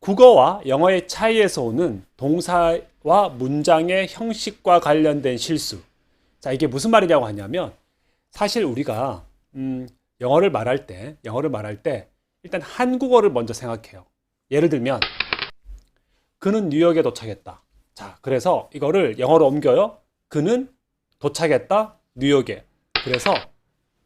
국어와 영어의 차이에서 오는 동사와 문장의 형식과 관련된 실수. 자, 이게 무슨 말이냐고 하냐면 사실 우리가 음, 영어를 말할 때, 영어를 말할 때 일단 한국어를 먼저 생각해요. 예를 들면 그는 뉴욕에 도착했다. 자, 그래서 이거를 영어로 옮겨요. 그는 도착했다. 뉴욕에. 그래서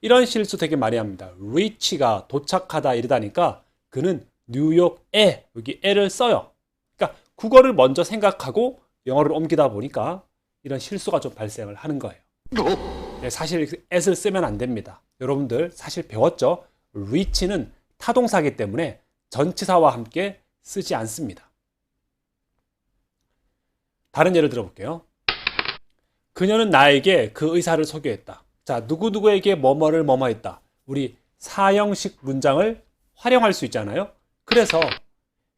이런 실수 되게 많이 합니다. reach가 도착하다 이러다니까 그는 뉴욕에 여기 에를 써요. 그러니까 국어를 먼저 생각하고 영어를 옮기다 보니까 이런 실수가 좀 발생을 하는 거예요. 네, 사실 at을 쓰면 안 됩니다. 여러분들 사실 배웠죠? reach는 타동사기 때문에 전치사와 함께 쓰지 않습니다. 다른 예를 들어볼게요. 그녀는 나에게 그 의사를 소개했다. 자, 누구누구에게 뭐뭐를 뭐뭐 했다. 우리 사형식 문장을 활용할 수 있잖아요. 그래서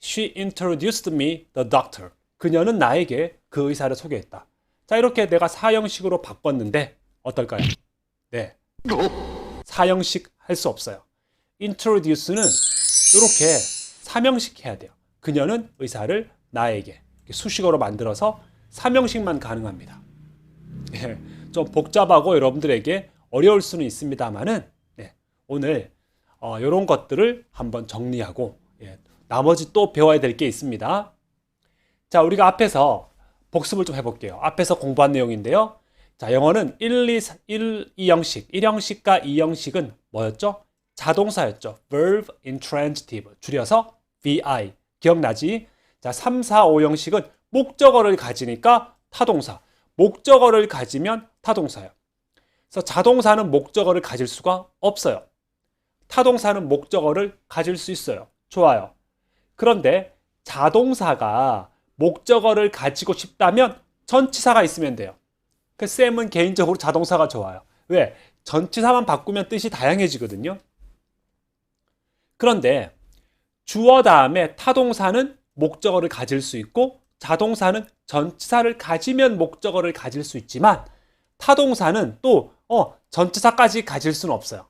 she introduced me the doctor. 그녀는 나에게 그 의사를 소개했다. 자, 이렇게 내가 사형식으로 바꿨는데 어떨까요? 네. 사형식 할 수 없어요. introduce는 이렇게 사명식 해야 돼요. 그녀는 의사를 나에게 수식어로 만들어서 사명식만 가능합니다. 예, 좀 복잡하고 여러분들에게 어려울 수는 있습니다만은 네, 오늘 어, 이런 것들을 한번 정리하고 예, 나머지 또 배워야 될 게 있습니다. 자, 우리가 앞에서 복습을 좀 해볼게요. 앞에서 공부한 내용인데요. 자, 영어는 1, 2, 1, 2형식, 1형식과 2형식은 뭐였죠? 자동사였죠. verb intransitive. 줄여서 VI. 기억나지? 자, 3, 4, 5형식은 목적어를 가지니까 타동사. 목적어를 가지면 타동사예요. 그래서 자동사는 목적어를 가질 수가 없어요. 타동사는 목적어를 가질 수 있어요. 좋아요. 그런데 자동사가 목적어를 가지고 싶다면 전치사가 있으면 돼요. 그 쌤은 개인적으로 자동사가 좋아요. 왜? 전치사만 바꾸면 뜻이 다양해지거든요. 그런데 주어 다음에 타동사는 목적어를 가질 수 있고 자동사는 전치사를 가지면 목적어를 가질 수 있지만 타동사는 또 어, 전치사까지 가질 수는 없어요.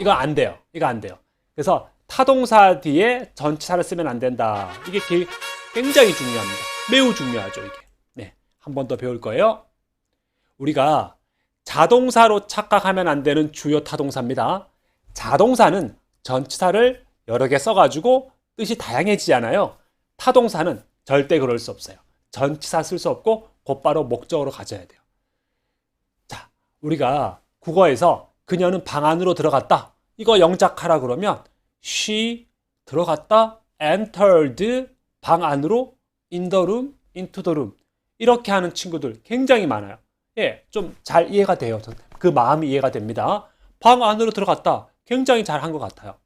이거 안 돼요. 이거 안 돼요. 그래서 타동사 뒤에 전치사를 쓰면 안 된다. 이게 게- 굉장히 중요합니다. 매우 중요하죠, 이게. 네. 한 번 더 배울 거예요. 우리가 자동사로 착각하면 안 되는 주요 타동사입니다. 자동사는 전치사를 여러 개 써가지고 뜻이 다양해지잖아요. 타동사는 절대 그럴 수 없어요. 전치사 쓸 수 없고 곧바로 목적으로 가져야 돼요. 자, 우리가 국어에서 그녀는 방 안으로 들어갔다. 이거 영작하라 그러면 she 들어갔다 entered 방 안으로 in the room into the room 이렇게 하는 친구들 굉장히 많아요. 예, 좀 잘 이해가 돼요. 전그 마음이 이해가 됩니다. 방 안으로 들어갔다. 굉장히 잘 한 것 같아요.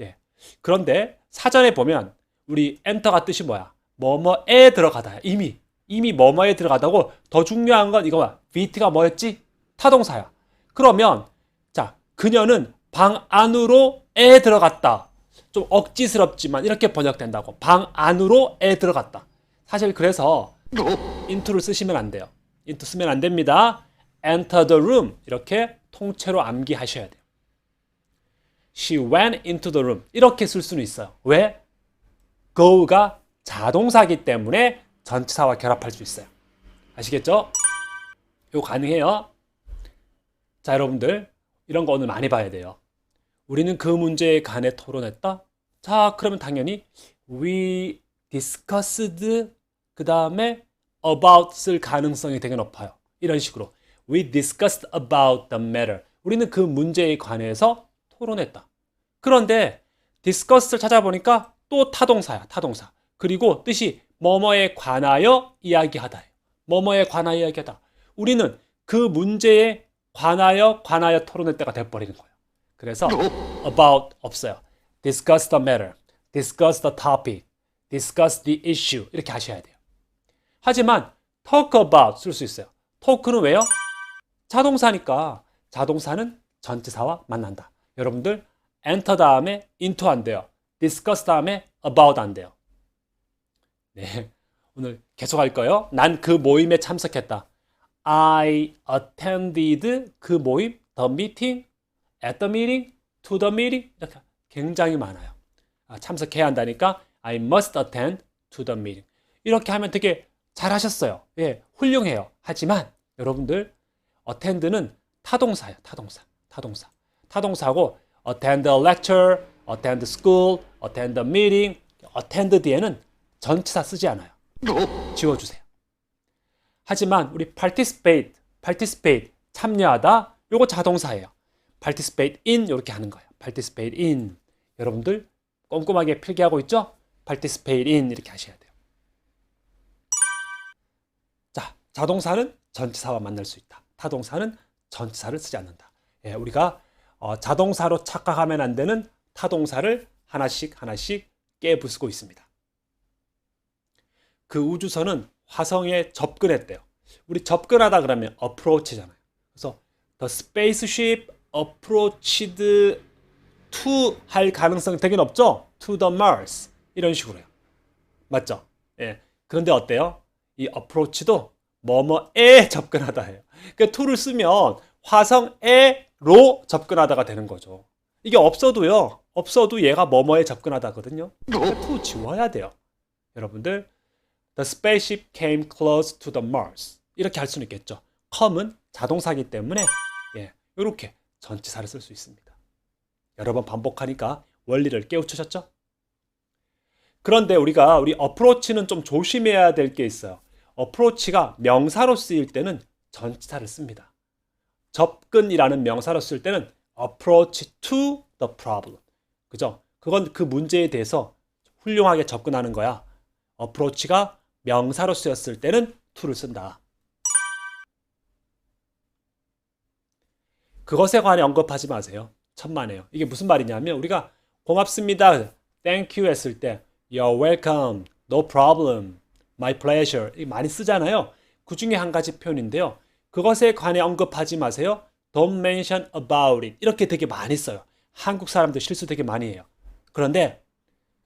예. 그런데 사전에 보면 우리 엔터가 뜻이 뭐야? 뭐뭐에 들어가다. 이미 이미 뭐뭐에 들어가다고 더 중요한 건 이거야. VT가 뭐였지? 타동사야. 그러면 자 그녀는 방 안으로 에 들어갔다. 좀 억지스럽지만 이렇게 번역된다고. 방 안으로 에 들어갔다. 사실 그래서 into를 쓰시면 안 돼요. into 쓰면 안 됩니다. enter the room 이렇게 통째로 암기하셔야 돼요. She went into the room 이렇게 쓸 수는 있어요. 왜? go가 자동사기 때문에 전치사와 결합할 수 있어요. 아시겠죠? 이거 가능해요. 자, 여러분들 이런 거 오늘 많이 봐야 돼요. 우리는 그 문제에 관해 토론했다. 자, 그러면 당연히 we discussed 그 다음에 about 쓸 가능성이 되게 높아요. 이런 식으로 we discussed about the matter. 우리는 그 문제에 관해서 토론했다. 그런데 discuss를 찾아보니까 또 타동사야, 타동사. 그리고 뜻이 뭐뭐에 관하여 이야기하다. 뭐뭐에 관하여 이야기하다. 우리는 그 문제에 관하여 관하여 토론할 때가 돼버리는 거예요. 그래서 about 없어요. discuss the matter, discuss the topic, discuss the issue 이렇게 하셔야 돼요. 하지만 talk about 쓸 수 있어요. talk는 왜요? 자동사니까 자동사는 전치사와 만난다. 여러분들 enter 다음에 into 안 돼요. discuss 다음에 about 안 돼요. 네. 오늘 계속 할 거예요. 난 그 모임에 참석했다. I attended 그 모임, the meeting, at the meeting, to the meeting 이렇게 굉장히 많아요. 아, 참석해야 한다니까 I must attend to the meeting. 이렇게 하면 되게 잘하셨어요. 예, 훌륭해요. 하지만 여러분들 attend는 타동사예요. 타동사. 타동사. 타동사고 attend a lecture, attend school, attend a meeting, attend 뒤에는 전치사 쓰지 않아요. 지워주세요. 하지만 우리 participate, participate 참여하다 요거 자동사예요. participate in 이렇게 하는 거예요. participate in 여러분들 꼼꼼하게 필기하고 있죠? participate in 이렇게 하셔야 돼요. 자, 자동사는 전치사와 만날 수 있다. 타동사는 전치사를 쓰지 않는다. 예, 우리가 어, 자동사로 착각하면 안 되는 타동사를 하나씩 하나씩 깨부수고 있습니다. 그 우주선은 화성에 접근했대요. 우리 접근하다 그러면 approach잖아요. 그래서 the spaceship approached to 할 가능성이 되게 높죠? to the Mars 이런 식으로요. 맞죠? 예. 그런데 어때요? 이 approach도 뭐뭐에 접근하다예요. 그 to를 쓰면 화성에로 접근하다가 되는 거죠. 이게 없어도요. 없어도 얘가 뭐뭐에 접근하다거든요. 그 to 지워야 돼요. 여러분들 The spaceship came close to the Mars. 이렇게 할 수는 있겠죠. come은 자동사기 때문에 예, 이렇게 전치사를 쓸 수 있습니다. 여러 번 반복하니까 원리를 깨우치셨죠? 그런데 우리가 우리 approach는 좀 조심해야 될 게 있어요. approach가 명사로 쓰일 때는 전치사를 씁니다. 접근이라는 명사로 쓸 때는 approach to the problem. 그죠? 그건 그 문제에 대해서 훌륭하게 접근하는 거야. approach가 명사로 쓰였을 때는 to를 쓴다. 그것에 관해 언급하지 마세요. 천만에요. 이게 무슨 말이냐면 우리가 고맙습니다. thank you 했을 때 you're welcome, no problem, my pleasure 이 많이 쓰잖아요. 그 중에 한 가지 표현인데요. 그것에 관해 언급하지 마세요. Don't mention about it. 이렇게 되게 많이 써요. 한국 사람들 실수 되게 많이 해요. 그런데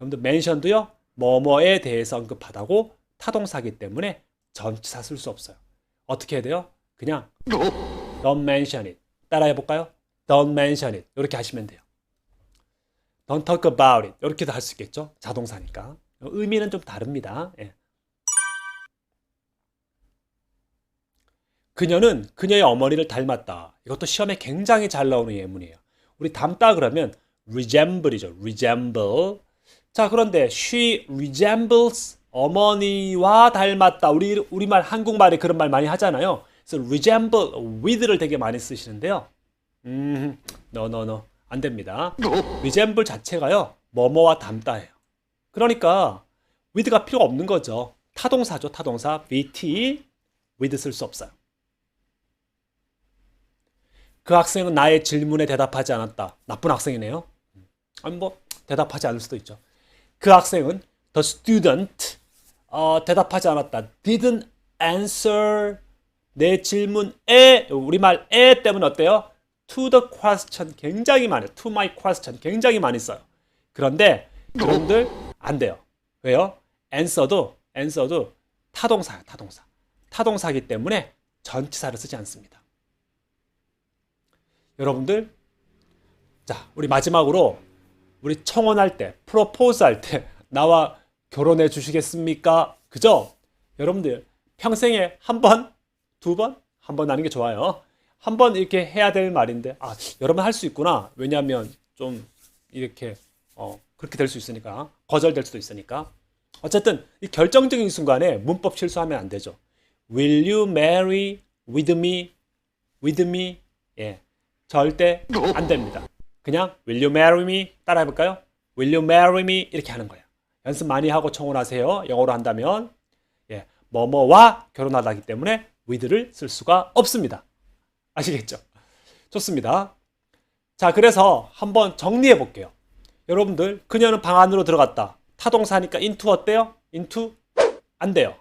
여러분들 mention도요. 뭐뭐에 대해서 언급하다고 타동사기 때문에 전치사 쓸 수 없어요. 어떻게 해야 돼요? 그냥 don't mention it. 따라해 볼까요? Don't mention it. 이렇게 하시면 돼요. Don't talk about it. 이렇게도 할 수 있겠죠? 자동사니까. 의미는 좀 다릅니다. 예. 그녀는 그녀의 어머니를 닮았다. 이것도 시험에 굉장히 잘 나오는 예문이에요. 우리 닮다 그러면 resemble이죠. resemble. 자, 그런데 she resembles 어머니와 닮았다. 우리 우리말 한국말에 그런 말 많이 하잖아요. 그래서 resemble with를 되게 많이 쓰시는데요. 음, no, no, no. 안 됩니다. resemble 자체가요, 뭐뭐와 닮다예요. 그러니까, with가 필요 없는 거죠. 타동사죠, 타동사. with, with 쓸 수 없어요. 그 학생은 나의 질문에 대답하지 않았다. 나쁜 학생이네요. 아니, 뭐, 대답하지 않을 수도 있죠. 그 학생은 the student, 어, 대답하지 않았다. didn't answer 내 질문에, 우리말 에 때문에 어때요? to the question 굉장히 많아요. to my question 굉장히 많이 써요. 그런데 여러분들 안 돼요. 왜요? answer도 answer도 타동사야, 타동사. 타동사기 때문에 전치사를 쓰지 않습니다. 여러분들 자, 우리 마지막으로 우리 청혼할 때, 프로포즈 할 때 나와 결혼해 주시겠습니까? 그죠? 여러분들 평생에 한 번, 두 번, 한 번 하는 게 좋아요. 한 번 이렇게 해야 될 말인데 아 여러분 할 수 있구나. 왜냐하면 좀 이렇게 어 그렇게 될 수 있으니까 거절될 수도 있으니까. 어쨌든 이 결정적인 순간에 문법 실수하면 안 되죠. Will you marry with me? With me? 예 절대 안 됩니다. 그냥 Will you marry me? 따라해 볼까요? Will you marry me? 이렇게 하는 거예요 연습 많이 하고 청혼하세요 영어로 한다면 예 뭐뭐와 결혼하다기 때문에 with를 쓸 수가 없습니다. 아시겠죠? 좋습니다. 자, 그래서 한번 정리해 볼게요. 여러분들, 그녀는 방 안으로 들어갔다. 타동사니까 into 어때요? into? 안 돼요.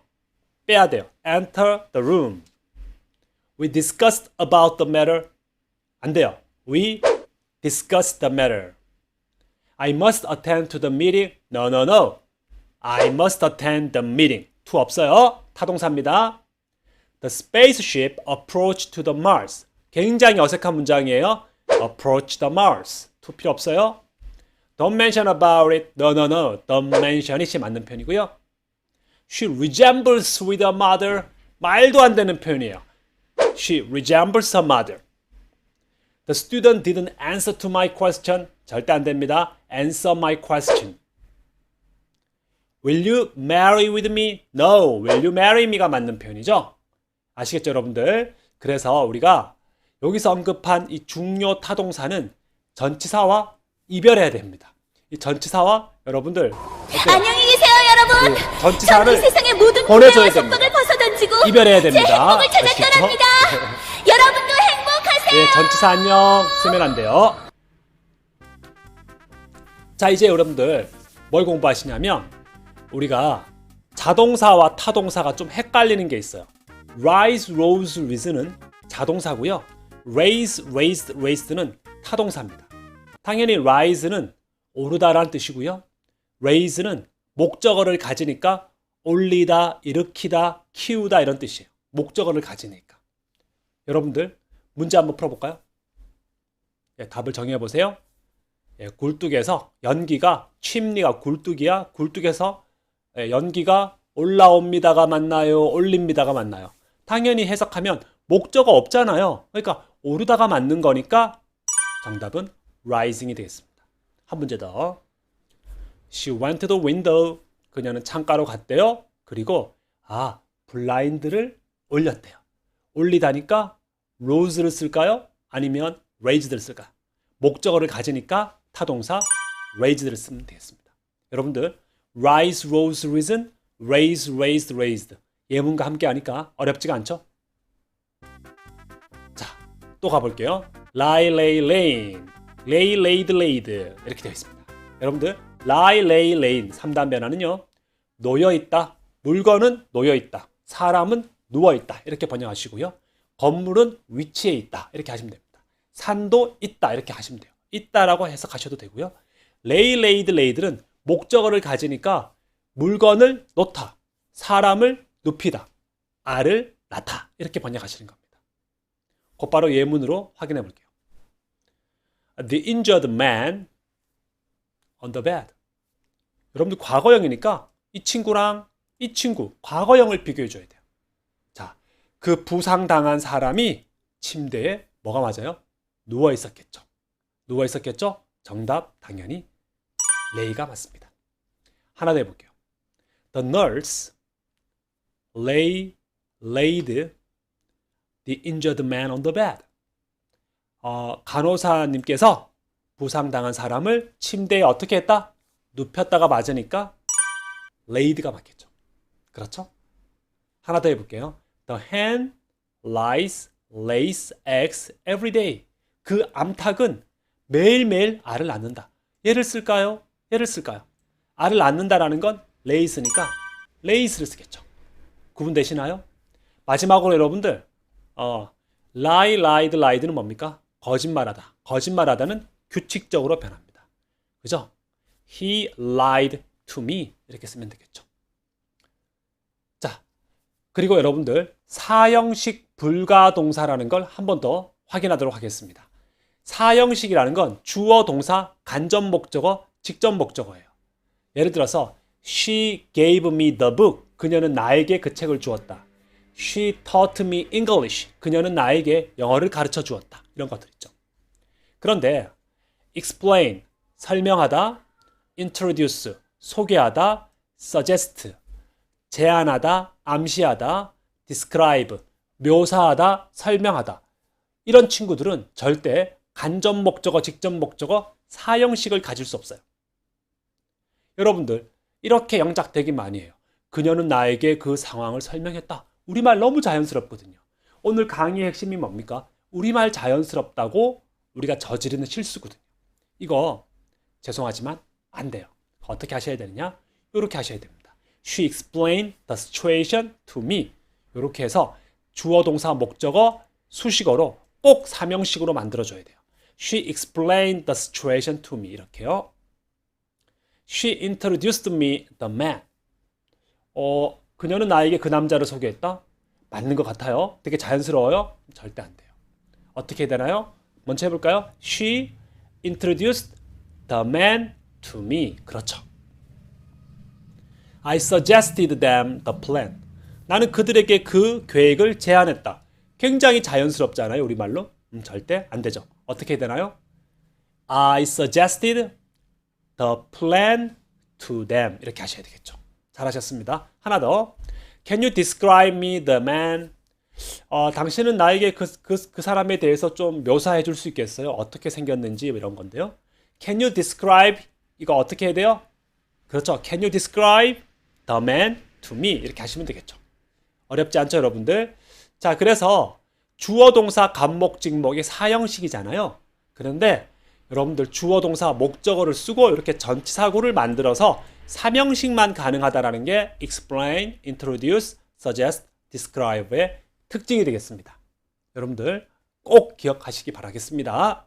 빼야 돼요. enter the room. We discussed about the matter. 안 돼요. We discussed the matter. I must attend to the meeting. No, no, no. I must attend the meeting. to 없어요. 타동사입니다. The spaceship approached to the Mars. 굉장히 어색한 문장이에요. Approach the Mars. to 필요 없어요. Don't mention about it. No, no, no. Don't mention it이 맞는 편이고요. She resembles with her mother. 말도 안 되는 표현이에요. She resembles her mother. The student didn't answer to my question. 절대 안 됩니다. Answer my question. Will you marry with me? No. Will you marry me가 맞는 표현이죠. 아시겠죠, 여러분들? 그래서 우리가 여기서 언급한 이 중요 타동사는 전치사와 이별해야 됩니다. 이 전치사와 여러분들 어때요? 안녕히 계세요, 여러분. 그 전치사를 저는 세상의 모든 보내줘야 고뇌와 됩니다. 속박을 벗어던지고 이별해야 제 됩니다. 행복을 찾아 아시겠죠? 떠납니다. 여러분도. 예, 전치사 안녕 쓰면 안 돼요. 자, 이제 여러분들 뭘 공부하시냐면 우리가 자동사와 타동사가 좀 헷갈리는 게 있어요. rise, rose, rise는 자동사고요. raise, raised, raised는 타동사입니다. 당연히 rise는 오르다라는 뜻이고요. raise는 목적어를 가지니까 올리다, 일으키다, 키우다 이런 뜻이에요. 목적어를 가지니까. 여러분들 문제 한번 풀어볼까요? 예, 답을 정해 보세요. 예, 굴뚝에서 연기가 침리가 굴뚝이야. 굴뚝에서 예, 연기가 올라옵니다가 맞나요? 올립니다가 맞나요? 당연히 해석하면 목적어 없잖아요. 그러니까 오르다가 맞는 거니까 정답은 rising이 되겠습니다. 한 문제 더. She went to the window. 그녀는 창가로 갔대요. 그리고 아 블라인드를 올렸대요. 올리다니까 rose를 쓸까요? 아니면 raised를 쓸까요? 목적어를 가지니까 타동사 raised를 쓰면 되겠습니다. 여러분들 rise, rose, risen, raise, raised, raised 예문과 함께 하니까 어렵지가 않죠? 자, 또 가볼게요. lie, lay, lain, lay, laid, laid 이렇게 되어 있습니다. 여러분들 lie, lay, lain 3단 변화는요. 놓여 있다. 물건은 놓여 있다. 사람은 누워 있다. 이렇게 번역하시고요. 건물은 위치해 있다. 이렇게 하시면 됩니다. 산도 있다. 이렇게 하시면 돼요. 있다라고 해석하셔도 되고요. laid, laid는 목적어를 가지니까 물건을 놓다. 사람을 눕히다. 알을 낳다. 이렇게 번역하시는 겁니다. 곧바로 예문으로 확인해 볼게요. The injured man on the bed. 여러분들 과거형이니까 이 친구랑 이 친구 과거형을 비교해 줘야 돼요. 자, 그 부상당한 사람이 침대에 뭐가 맞아요? 누워 있었겠죠. 누워 있었겠죠? 정답 당연히 레이가 맞습니다. 하나 더 해볼게요. The nurse lay laid the injured man on the bed. 어, 간호사님께서 부상당한 사람을 침대에 어떻게 했다? 눕혔다가 맞으니까 laid가 맞겠죠. 그렇죠? 하나 더 해볼게요. The hen lies, lays eggs every day. 그 암탉은 매일매일 알을 낳는다. 얘를 쓸까요? 얘를 쓸까요? 알을 낳는다라는 건 lays니까 lays를 쓰겠죠. 구분되시나요? 마지막으로 여러분들 어, lie, lied, lied는 뭡니까? 거짓말하다. 거짓말하다는 규칙적으로 변합니다. 그죠? He lied to me 이렇게 쓰면 되겠죠. 자, 그리고 여러분들 사형식 불가동사라는 걸 한 번 더 확인하도록 하겠습니다. 사형식이라는 건 주어 동사 간접 목적어 직접 목적어예요. 예를 들어서 She gave me the book. 그녀는 나에게 그 책을 주었다. She taught me English. 그녀는 나에게 영어를 가르쳐 주었다. 이런 것들 있죠. 그런데 explain 설명하다, introduce 소개하다, suggest 제안하다, 암시하다, describe 묘사하다, 설명하다 이런 친구들은 절대 간접 목적어, 직접 목적어 사형식을 가질 수 없어요. 여러분들 이렇게 영작되기 많이 해요. 그녀는 나에게 그 상황을 설명했다. 우리말 너무 자연스럽거든요. 오늘 강의의 핵심이 뭡니까? 우리말 자연스럽다고 우리가 저지르는 실수거든요. 이거 죄송하지만 안 돼요. 어떻게 하셔야 되느냐? 이렇게 하셔야 됩니다. She explained the situation to me. 이렇게 해서 주어 동사 목적어 수식어로 꼭 사명식으로 만들어줘야 돼요. She explained the situation to me. 이렇게요. She introduced me the man. 어, 그녀는 나에게 그 남자를 소개했다? 맞는 것 같아요. 되게 자연스러워요? 절대 안 돼요. 어떻게 되나요? 먼저 해볼까요? She introduced the man to me. 그렇죠. I suggested them the plan. 나는 그들에게 그 계획을 제안했다. 굉장히 자연스럽잖아요, 우리말로. 음, 절대 안 되죠. 어떻게 되나요? I suggested the plan to them. 이렇게 하셔야 되겠죠. 잘하셨습니다. 하나 더. Can you describe me the man? 어, 당신은 나에게 그, 그, 그 사람에 대해서 좀 묘사해 줄 수 있겠어요? 어떻게 생겼는지 이런 건데요. Can you describe? 이거 어떻게 해야 돼요? 그렇죠. Can you describe the man to me? 이렇게 하시면 되겠죠. 어렵지 않죠, 여러분들? 자, 그래서 주어 동사 간목 직목이 사형식이잖아요. 그런데 여러분들 주어 동사 목적어를 쓰고 이렇게 전치사구를 만들어서 삼형식만 가능하다라는 게 explain, introduce, suggest, describe의 특징이 되겠습니다. 여러분들 꼭 기억하시기 바라겠습니다.